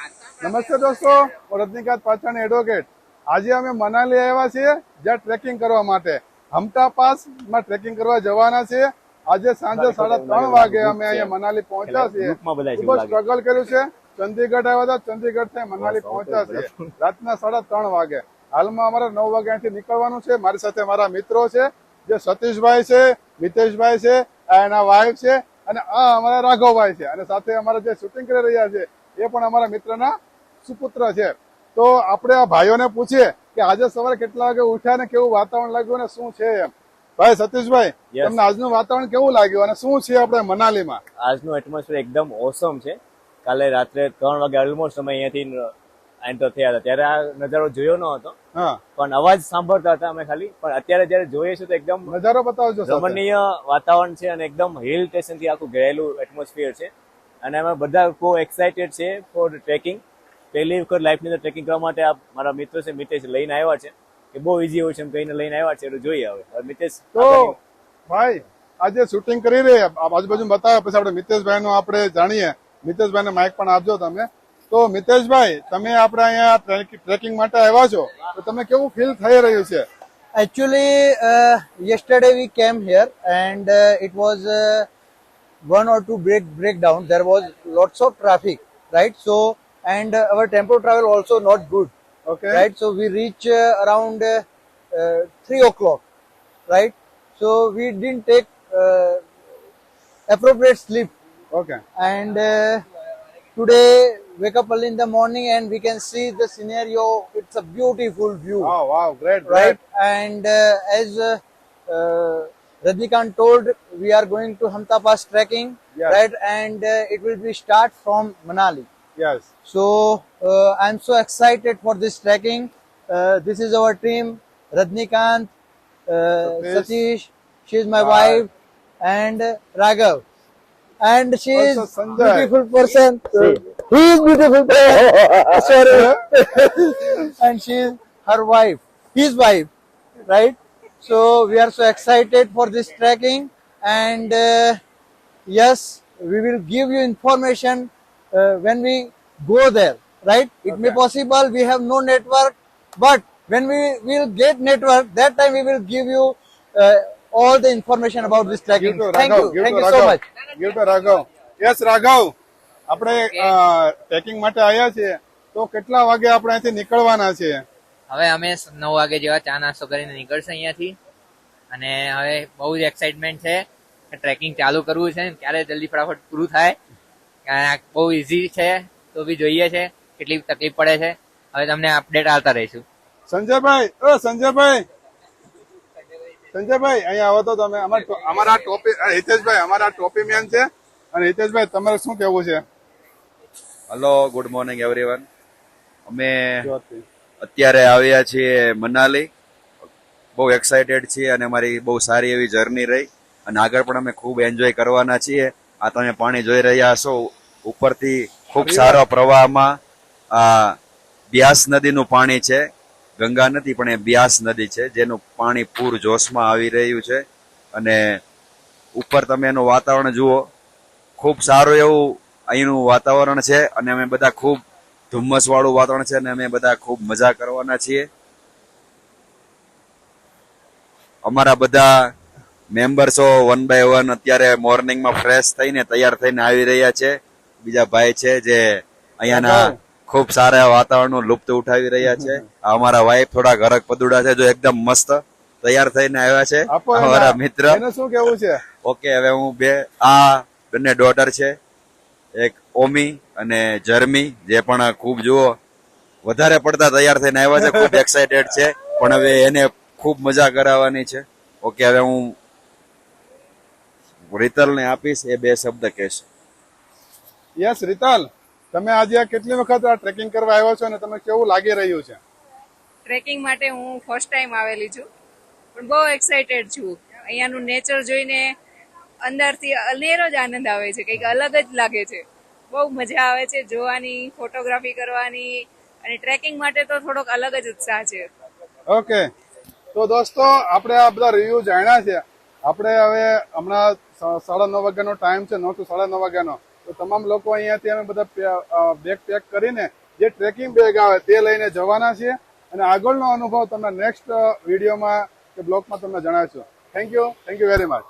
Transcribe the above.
નમસ્તે દોસ્તો હું રજનીકાંત પાછાણી એડવોકેટ આજે અમે મનાલી આવ્યા છીએ જ્યાં ટ્રેકિંગ કરવા માટે. હમટા પાસમાં ટ્રેકિંગ કરવા જવાના છીએ. આજે સાંજે સાડા ત્રણ વાગે અમે અહીંયા મનાલી પહોંચ્યા છીએ. ખૂબ જ સ્ટ્રગલ કર્યું છે. ચંદીગઢ આવ્યા હતા ચંદીગઢથી મનાલી પહોંચ્યા છીએ. રાતના સાડા ત્રણ વાગે. હાલમાં અમારે નવ વાગે અહીંથી નીકળવાનું છે. મારી સાથે મારા મિત્રો છે જે સતીશભાઈ છે મિતેશભાઈ છે એના વાઇફ છે અને આ અમારા રાઘવભાઈ છે. અને સાથે અમારા જે શૂટિંગ કરી રહ્યા છે એ પણ અમારા મિત્રના સુપુત્ર છે. તો આપણે આ ભાઈઓને પૂછીએ કે આજે સવારે કેટલા વાગે ઉઠ્યા ને કેવું વાતાવરણ લાગ્યું અને શું છે એમ. ભાઈ સતીશભાઈ તમને આજનું વાતાવરણ કેવું લાગ્યું અને શું છે આપણે મનાલીમાં? આજનું એટમોસ્ફિયર એકદમ ઓસમ છે. કાલે રાત્રે ત્રણ વાગે ઓલમોસ્ટ અમે અહીંયાથી એન્ટર થયા હતા. ત્યારે આ નજારો જોયો ન હતો. પણ અવાજ સાંભળતા હતા અમે ખાલી. પણ અત્યારે જયારે જોઈએ છે તો એકદમ નજારો બતાવજો. રમણીય વાતાવરણ છે અને એકદમ હિલ સ્ટેશનથી આખું ઘેરેલું એટમોસ્ફિયર છે. અને અમે બધા બહુ એક્સાઇટેડ છે ફોર ટ્રેકિંગ પહેલી વખત લાઈફની અંદર ટ્રેકિંગ કરવા માટે આ મારા મિત્ર છે મિતેશ લઈને આવ્યા છે. કે બહુ ઈઝી હોય છે એમ કહીને લઈને આવ્યા છે એટલે જોઈએ હવે. મિતેશ તો ભાઈ આજે શૂટિંગ કરી રહી આજુબાજુ બતાવે પછી આપણે મિતેશભાઈ નું આપણે જાણીએ. મિતેશભાઈ ને માઇક પણ આપજો તમે. તો મિતેશભાઈ તમે આપણે અહીંયા ટ્રેકિંગ માટે આવ્યા છો. તો તમે કેવું ફીલ થઈ રહ્યું છે? Actually yesterday we came here and it uh, one or two break breakdown there was lots of traffic right? So and uh, our tempo travel also not good okay. right? So we reach uh, around uh, uh, 3 o'clock right? So we didn't take uh, appropriate sleep. Okay. And uh, today wake up early in the morning and we can see the scenario. It's a beautiful view. Wow wow. Great right? Great. and uh, as uh, uh, Rajnikant told, we are going to Hamta Pass trekking, Yes. right? And uh, it will be start from Manali. Yes. So uh, I'm so excited for this trekking. Uh, this is our team: Rajnikant, uh, Satish. She is my Right. wife, and uh, Raghav. And she is beautiful person. He is beautiful person. Sorry. and she is her wife, his wife, right? So we are so excited for this trekking, and uh, yes, we will give you information uh, when we go there, right? It okay. may possible we have no network, but when we will get network, that time we will give you uh, all the information about this trekking. You Thank Raghav, you, thank you so much. You to Raghav. Yes, Raghav. આપણે trekking માટે આવ્યા છીએ તો કેટલા વાગે આપણે અહીંથી નીકળવાના છીએ હવે અમે નવ વાગે જેવા ચા નાસ્તો કરીને નીકળશે અહીંયાથી. અને હવે બહુ જ એક્સાઇટમેન્ટ છે ટ્રેકિંગ ચાલુ કરવું છે ક્યારે જલ્દી ફટાફટ પૂરું થાય. બહુ ઇઝી છે તો બી જોઈએ છે કેટલી તકલીફ પડે છે. હવે તમને અપડેટ આવતા રહીશું. સંજયભાઈ ઓ સંજયભાઈ. સંજયભાઈ અહીંયા આવો તો તમે. અમાર અમારા ટોપી હિતેશભાઈ અમારા ટોપી મેન છે. અને હિતેશભાઈ તમારે શું કેવું છે? હલો ગુડ મોર્નિંગ એવરીવન અમે અત્યારે આવ્યા છીએ મનાલી. બહુ એક્સાઇટેડ છીએ અને અમારી બહુ સારી એવી જર્ની રહી. અને આગળ પણ અમે ખૂબ એન્જોય કરવાના છીએ. આ તમે પાણી જોઈ રહ્યા છો ઉપરથી ખૂબ સારો પ્રવાહમાં આ બ્યાસ નદીનું પાણી છે. ગંગા નથી પણ એ બ્યાસ નદી છે જેનું પાણી પૂર જોશમાં આવી રહ્યું છે. અને ઉપર તમે એનું વાતાવરણ જુઓ. ખૂબ સારું એવું અહીંનું વાતાવરણ છે અને અમે બધા ખૂબ ધુમ્મસ વાળું વાતાવરણ છે અને અમે બધા ખૂબ મજા કરવાના છીએ. અમારા બધા મેમ્બર્સો વન બાય વન અત્યારે મોર્નિંગમાં ફ્રેશ થઈને તૈયાર થઈને આવી રહ્યા છે. બીજા ભાઈ છે જે અહીંયાના ખૂબ સારા વાતાવરણનો લુપ્ત ઉઠાવી રહ્યા છે. અમારા વાઈફ થોડા ઘરક પદુડા છે જો એકદમ મસ્ત તૈયાર થઈને આવ્યા છે. અમારા મિત્ર. શું કેવું છે? ઓકે હવે હું બે આ બંને ડોટર છે. એક ઓમી અને જર્મી જે પણ ખૂબ જુઓ વધારે પડતા તૈયાર થઈને આવ્યા છે ખૂબ એક્સાઇટેડ છે પણ હવે એને ખૂબ મજા કરાવવાની છે. ઓકે હવે હું રીતલને આપીશ એ બે શબ્દ કહેશે. યસ રીતલ તમે આજે આ કેટલી વખત આ ટ્રેકિંગ કરવા આવ્યો છો અને તમે કેવું લાગી રહ્યું છે? ટ્રેકિંગ માટે હું ફર્સ્ટ ટાઈમ આવેલી છું પણ બહુ એક્સાઇટેડ છું. અહીંયાનું નેચર જોઈને અંદરથી અનેરો જ આનંદ આવે છે, કંઈક અલગ જ લાગે છે. બહુ મજા આવે છે જોવાની, ફોટોગ્રાફી કરવાની અને ટ્રેકિંગ માટે તો થોડોક અલગ જ ઉત્સાહ છે. ઓકે. તો દોસ્તો, આપણે આ બધા રિવ્યુ જાણ્યા છે. આપણે હવે હમણાં સાડા નવ વાગ્યાનો ટાઈમ છે, નવથી સાડા નવ વાગ્યાનો. તો તમામ લોકો અહીંયાથી અમે બધા બેગ પેક કરીને જે ટ્રેકિંગ બેગ આવે તે લઈને જવાના છીએ. અને આગળનો અનુભવ તમને નેક્સ્ટ વિડીયોમાં કે બ્લોગમાં તમને જણાવશું. Thank you thank you very much